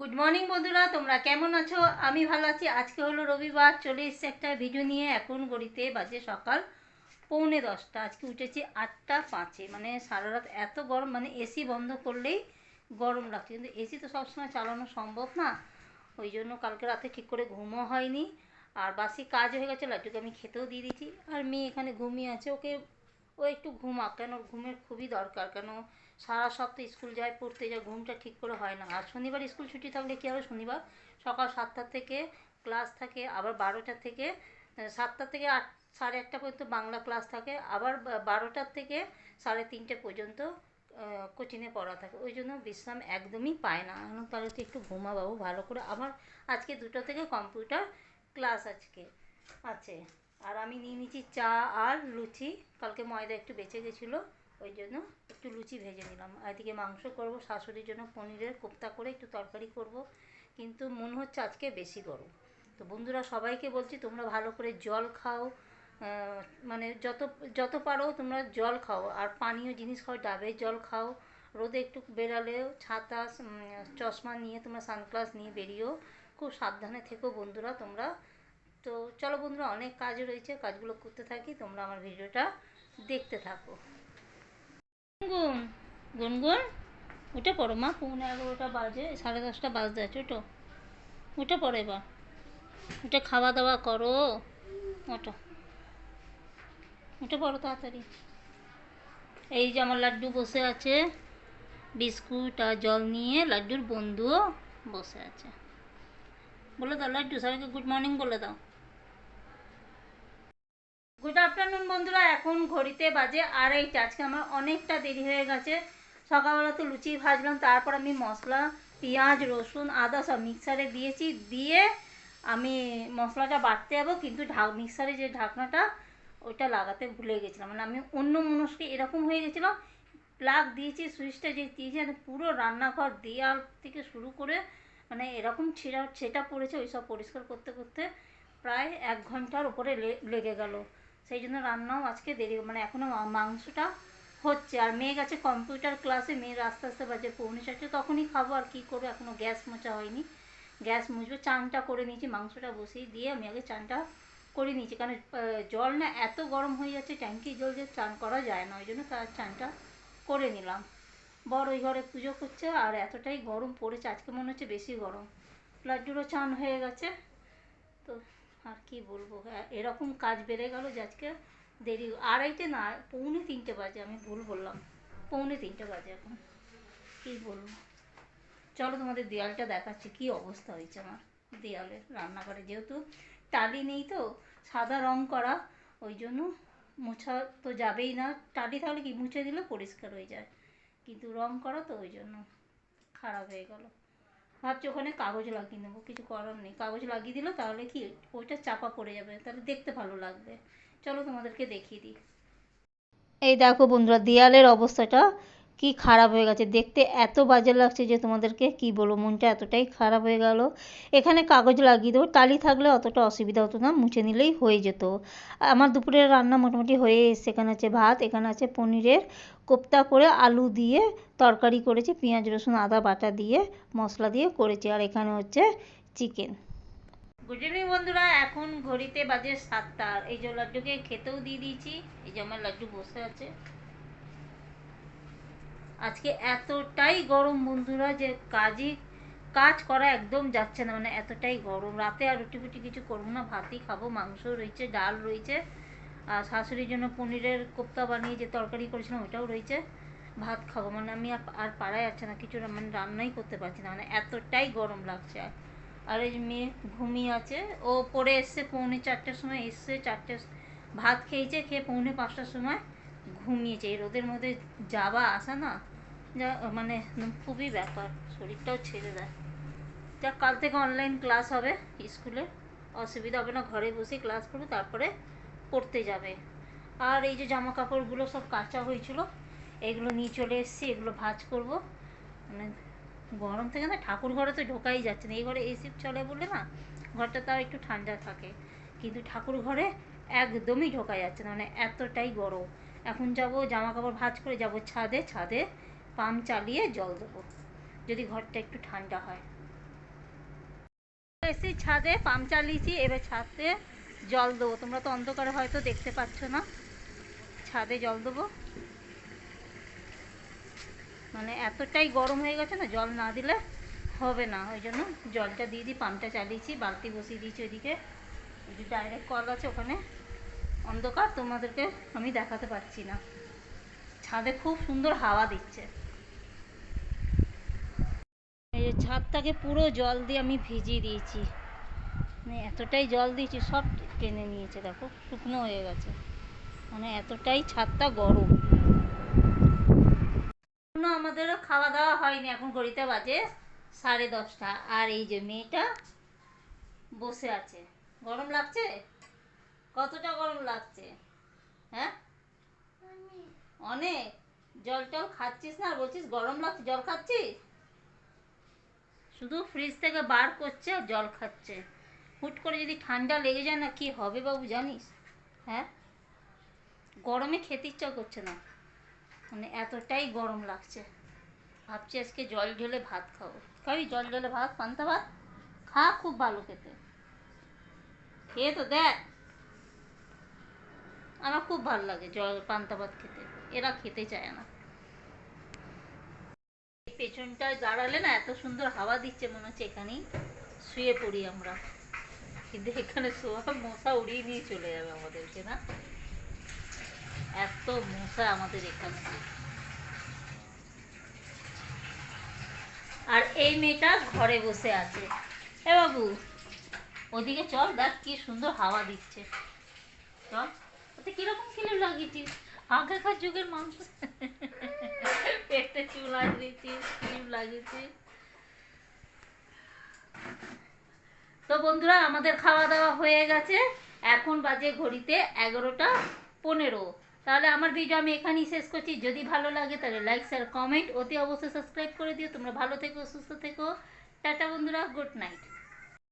Good morning বন্ধুরা, তোমরা কেমন আছো? আমি ভালো আছি। আজকে হলো রবিবার, চলে এসেছে একটা ভিডিও নিয়ে। এখন গড়িতে বাজে সকাল পৌনে দশটা। আজকে উঠেছি আটটা পাঁচে। মানে সারা রাত এত গরম মানে এসি বন্ধ করলেই গরম লাগছে। কিন্তু এসি তো সবসময় চালানো সম্ভব না। ওই জন্য কালকে রাতে ঠিক করে ঘুমও হয়নি। আর বাসি কাজ হয়ে গেছে, লাড্ডুকে আমি খেতেও দিয়ে দিয়েছি। আর মেয়ে এখানে ঘুমিয়ে আছে। ওকে ও একটু ঘুমাক, কেন? ঘুমের খুবই দরকার। কেন? সারা সপ্তাহ স্কুল যায়, পড়তে যায়, ঘুমটা ঠিক করে হয় না। আর শনিবার স্কুল ছুটি থাকলে কী হবে শনিবার? সকাল সাতটা থেকে ক্লাস থাকে, আবার বারোটা থেকে সাতটা থেকে আট, সাড়ে আটটা পর্যন্ত বাংলা ক্লাস থাকে, আবার বারোটার থেকে সাড়ে তিনটে পর্যন্ত কোচিংয়ে পড়া থাকে। ওই জন্য বিশ্রাম একদমই পায় না। তাহলে তো একটু ঘুমা বাবু, ভালো করে। আমার আজকে দুটো থেকে কম্পিউটার ক্লাস আজকে। আছে। আর আমি নিয়ে নিচ্ছি চা আর লুচি। কালকে ময়দা একটু বেঁচে গেছিল। ওই জন্য একটু লুচি ভেজে নিলাম। এদিকে মাংস করব, শাশুড়ির জন্য পনিরের কোপ্তা করে একটু তরকারি করব। কিন্তু মনে হচ্ছে আজকে বেশি গরম। তো বন্ধুরা, সবাইকে বলছি, তোমরা ভালো করে জল খাও। মানে যত যত পারো তোমরা জল খাও। আর পানীয় জিনিস খাও, ডাবের জল খাও। রোদে একটু বেরালেও ছাতা চশমা নিয়ে তোমরা সানগ্লাস নিয়ে বেরিয়েও খুব সাবধানে থেকো বন্ধুরা, তোমরা। তো চলো বন্ধুরা, অনেক কাজ রয়েছে, কাজগুলো করতে থাকি, তোমরা আমার ভিডিওটা দেখতে থাকো। গুনগুন গুনগুন। উঠে পড়ো, মা পৌনে এগারোটা বাজে, সাড়ে দশটা বাজতে আছে ওটো উঠে পড়ো এবার। উঠে খাওয়া দাওয়া করো। ওটো উঠে পড়ো তাড়াতাড়ি। এই যে আমার লাড্ডু বসে আছে, বিস্কুট আর জল নিয়ে লাড্ডুর বন্ধুও বসে আছে। বলে দাও লাড্ডু, সবাইকে গুড মর্নিং বলে দাও। গুড আফটারনুন বন্ধুরা। এখন ঘড়িতে বাজে আড়াইটা। আজকে আমার অনেকটা দেরি হয়ে গেছে। সকালবেলা তো লুচি ভাজলাম, তারপর আমি মশলা, পেঁয়াজ, রসুন, আদা সব মিক্সারে দিয়েছি। দিয়ে আমি মশলাটা বাটতে যাব, কিন্তু ঢাক, মিক্সারে যে ঢাকনাটা, ওইটা লাগাতে ভুলে গেছিলাম। মানে আমি অন্য মনস্কে এরকম হয়ে গেছিলাম প্লাগ দিয়েছি, সুইচটা যে দিয়েছি পুরো রান্নাঘর, দেয়াল থেকে শুরু করে মানে এরকম ছেঁড়া, ছেটা পড়েছে ওই সব পরিষ্কার করতে করতে প্রায় এক ঘণ্টার উপরে লেগে গেল। সেই জন্য রান্নাও আজকে দেরি মানে এখনও মাংসটা হচ্ছে। আর মেয়ে গেছে কম্পিউটার ক্লাসে মেয়ের আস্তে আস্তে বাজে পৌনে চারটে। তখনই খাব, আর কী করব? এখনও গ্যাস মোচা হয়নি। গ্যাস মুছবো, চানটা করে নিয়েছি, মাংসটা বসিয়ে দিয়ে আমি আগে চানটা করে নিয়েছি। কারণ জল না এত গরম হয়ে যাচ্ছে ট্যাঙ্কি জল যে চান করা যায় না। ওই জন্য তার চানটা করে নিলাম। বড় ওই ঘরে পুজো করছে, আর এতটাই গরম পড়েছে, আজকে মনে হচ্ছে বেশি গরম। লাড্ডুরও চান হয়ে গেছে, তো আর কি বলব? হ্যাঁ, এরকম কাজ বেড়ে গেল যে আজকে দেরি আড়াইটে না পৌনে তিনটে বাজে আমি ভুল বললাম। পৌনে তিনটে বাজে এখন। কি বলব? চলো তোমাদের দেয়ালটা দেখাচ্ছি কি অবস্থা হয়েছে আমার দেয়ালের রান্নাঘরে। যেহেতু টালি নেই তো সাদা রং করা ওই জন্য মোছা তো যাবেই না। টালি তাহলে কি মুছে দিলে পরিষ্কার হয়ে যায়। কিন্তু রং করা তো ওই জন্য খারাপ হয়ে গেল। ভাবছি ওখানে কাগজ লাগিয়ে নেব, কিছু করার নেই। কাগজ লাগিয়ে দিলে, তাহলে কি ওইটা চাপা পড়ে যাবে, তাহলে দেখতে ভালো লাগবে। চলো তোমাদেরকে দেখিয়ে দিই। এই দেখো বন্ধুরা, দেয়ালের অবস্থাটা কি খারাপ হয়ে গেছে? দেখতে এত বাজে লাগছে যে তোমাদেরকে কি বলব? মনটা এতটাই খারাপ হয়ে গেল। এখানে কাগজ লাগিয়ে দেবো। টালি থাকলে অতটা অসুবিধা হতো না, মুছে নিলেই হয়ে যেত। আমার দুপুরের রান্না মোটামুটি হয়ে এসছে। এখানে আছে ভাত, এখানে আছে পনিরের কোপ্তা করে আলু দিয়ে তরকারি করেছি, পেঁয়াজ, রসুন, আদা, বাটা দিয়ে মশলা দিয়ে করেছি। আর এখানে হচ্ছে চিকেন। গুড ইভিনিং বন্ধুরা, এখন ঘড়িতে বাজে সাতটা। এই যে লাড্ডুকে খেতেও দিয়ে দিয়েছি। এই যে আমার লাড্ডু বসে আছে। আজকে এতটাই গরম বন্ধুরা যে কাজই, কাজ করা একদম যাচ্ছে না মানে এতটাই গরম। রাতে আর রুটি ফুটি কিছু করব না, ভাতই খাব, মাংস রয়েছে, ডাল রয়েছে, আর শাশুড়ির জন্য পনিরের কোপ্তা বানিয়ে যে তরকারি করেছিলাম ওটাও রয়েছে, ভাত খাব। মানে আমি আর পাড়ায় যাচ্ছে না, কিছু মানে রান্নাই করতে পারছি না মানে এতটাই গরম লাগছে আর। আর এই মেয়ে ঘুমিয়ে আছে, ও পরে এসছে পৌনে চারটের সময়, এসছে চারটে ভাত খেয়েছে, খেয়ে পৌনে পাঁচটার সময় ঘুমিয়েছে এই রোদের মধ্যে যাওয়া, আসা না, যা মানে খুবই ব্যাপার। শরীরটাও ছেড়ে দেয়। যা, কাল থেকে অনলাইন ক্লাস হবে স্কুলে অসুবিধা হবে না, ঘরে বসে ক্লাস করবে, তারপরে পড়তে যাবে। আর এই যে জামা কাপড়গুলো সব কাঁচা হয়েছিল, এগুলো নিয়ে চলে এসেছি, এগুলো ভাঁজ করব। মানে গরম থেকে না ঠাকুর ঘরে তো ঢোকাই যাচ্ছে না। এই ঘরে এসি চলে বলে না, ঘরটা তাও একটু ঠান্ডা থাকে। কিন্তু ঠাকুর ঘরে একদমই ঢোকা যাচ্ছে না মানে এতটাই গরম। এখন যাব জামা কাপড় ভাঁজ করে যাব ছাদে ছাদে পাম্প চালিয়ে জল দেবো, যদি ঘরটা একটু ঠান্ডা হয়। এসে ছাদে পাম্প চালিয়েছি, এবার ছাদে জল দেবো। তোমরা তো অন্ধকারে হয়তো দেখতে পাচ্ছ না। ছাদে জল দেবো। মানে এতটাই গরম হয়ে গেছে না, জল না দিলে হবে না। ওই জন্য জলটা দিয়ে দিই, পাম্পটা চালিয়েছি, বালতি বসিয়ে দিয়েছি ওইদিকে। ওই ডাইরেক্ট কল আছে ওখানে। অন্ধকার, তোমাদেরকে আমি দেখাতে পারছি না। ছাদে খুব সুন্দর হাওয়া দিচ্ছে। এই যে ছাদটাকে পুরো জল দিয়ে আমি ভিজিয়ে দিয়েছি। মানে এতটাই জল দিয়েছি, সব টেনে নিয়েছে, দেখো, শুকনো হয়ে গেছে। মানে এতটাই ছাদটা গরম। এখনও আমাদের খাওয়া দাওয়া হয়নি, এখন ঘড়িতে বাজে সাড়ে দশটা। আর এই যে মেয়েটা বসে আছে। গরম লাগছে? কতটা গরম লাগছে? হ্যাঁ? অনেক। জল টল খাচ্ছিস না? বলছিস গরম লাগছে, জল খাচ্ছিস? শুধু ফ্রিজ থেকে বার করছে আর জল খাচ্ছে। হুট করে যদি ঠান্ডা লেগে যায় না, কি হবে বাবু জানিস? হ্যাঁ? গরমে খেতে ইচ্ছা করছে না। মানে এতটাই গরম লাগছে। ভাবছি আজকে জল ঢেলে ভাত খাব। খাবি? জল ঢেলে ভাত? পান্তা ভাত? খা, খুব ভালো খেতে। খেয়ে তো দেখ। আমার খুব ভালো লাগে জল, পান্তা ভাত খেতে। এরা খেতে চায় না। পেছনটায় দাঁড়ালে না এত সুন্দর হাওয়া দিচ্ছে মনে হচ্ছে এখানেই। শুয়ে পড়ি আমরা। কিন্তু এখানে শোয়া মশা উড়িয়ে নিয়ে চলে যাবে আমাদেরকে না? এত মশা আমাদের এখানে। আর এই মেয়েটা ঘরে বসে আছে। এ বাবু, ওদিকে চল দেখ কি সুন্দর হাওয়া দিচ্ছে। চল। ওতে কীরকম ফিল্ম লাগিয়েছিস আগেকার যুগের মানুষ পেটে চুল লাগিয়েছিস ফিল্ম লাগিয়েছিস তো বন্ধুরা, আমাদের খাওয়া দাওয়া হয়ে গেছে। এখন বাজে ঘড়িতে এগারোটা পনেরো। তাহলে আমার ভিডিও আমি এখানেই শেষ করছি। যদি ভালো লাগে, তাহলে লাইক শেয়ার কমেন্ট অতি অবশ্যই সাবস্ক্রাইব করে দিও। তোমরা ভালো থেকো, সুস্থ থেকো। টাটা বন্ধুরা গুড নাইট